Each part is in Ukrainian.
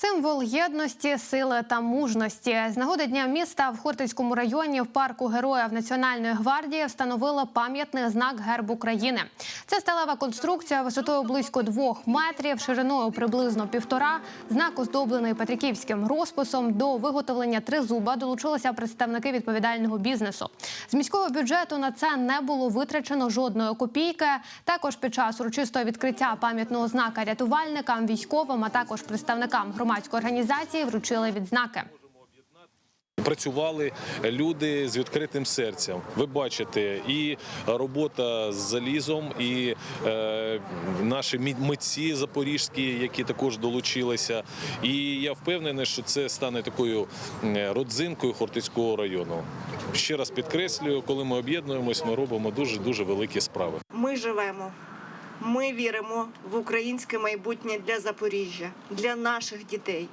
Символ єдності, сили та мужності з нагоди дня міста в Хортицькому районі в парку героїв Національної гвардії встановили пам'ятний знак герб України. Це сталева конструкція висотою близько двох метрів, шириною приблизно півтора. Знак оздоблений петриківським розписом. До виготовлення тризуба долучилися представники відповідального бізнесу. З міського бюджету на це не було витрачено жодної копійки. Також під час урочистого відкриття пам'ятного знака рятувальникам, військовим, а також представникам громадської організації вручили відзнаки. Працювали люди з відкритим серцем. Ви бачите, і робота з залізом, і е, наші митці запорізькі, які також долучилися. І я впевнений, що це стане такою родзинкою Хортицького району. Ще раз підкреслюю, коли ми об'єднуємось, ми робимо дуже дуже великі справи. Ми живемо. Ми віримо в українське майбутнє для Запоріжжя, для наших дітей,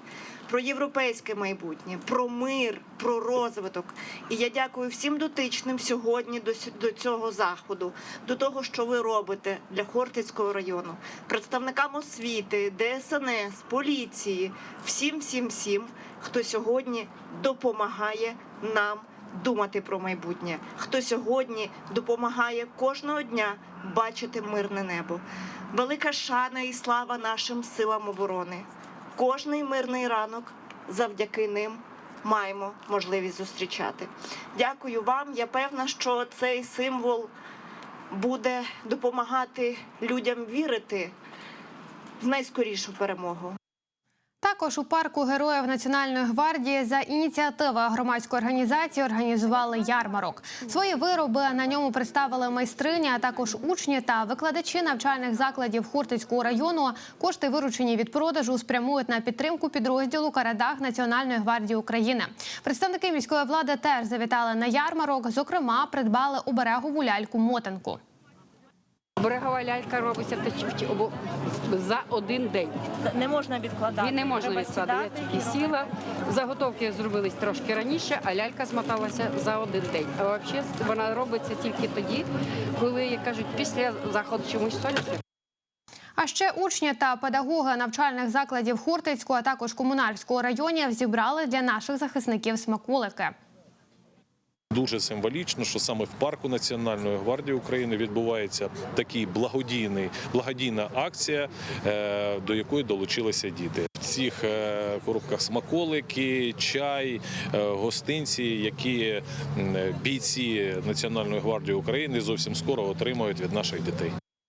про європейське майбутнє, про мир, про розвиток. І я дякую всім дотичним сьогодні до, цього заходу, до того, що ви робите для Хортицького району, представникам освіти, ДСНС, поліції, всім, всім, всім, хто сьогодні допомагає нам думати про майбутнє, хто сьогодні допомагає кожного дня бачити мирне небо. Велика шана і слава нашим силам оборони. Кожний мирний ранок завдяки ним маємо можливість зустрічати. Дякую вам. Я певна, що цей символ буде допомагати людям вірити в найскорішу перемогу. Також у парку героїв Національної гвардії за ініціативи громадської організації організували ярмарок. Свої вироби на ньому представили майстрині, а також учні та викладачі навчальних закладів Хортицького району. Кошти, виручені від продажу, спрямують на підтримку підрозділу Карадах Національної гвардії України. Представники міської влади теж завітали на ярмарок. Зокрема, придбали оберегову ляльку мотанку. Берегова лялька робиться за один день. Не можна відкладати. Він не можна Треба відкладати. Я тільки сіла. Заготовки зробились трошки раніше, а лялька змоталася за один день. А взагалі вона робиться тільки тоді, коли як кажуть, після заходу чомусь соляти. А ще учні та педагоги навчальних закладів Хортицького, а також комунальського районів зібрали для наших захисників смаколики. Дуже символічно, що саме в парку Національної гвардії України відбувається такий благодійний благодійна акція, е, до якої долучилися діти. В цих е, коробках смаколики, чай, е, гостинці, які бійці Національної гвардії України зовсім скоро отримають від наших дітей.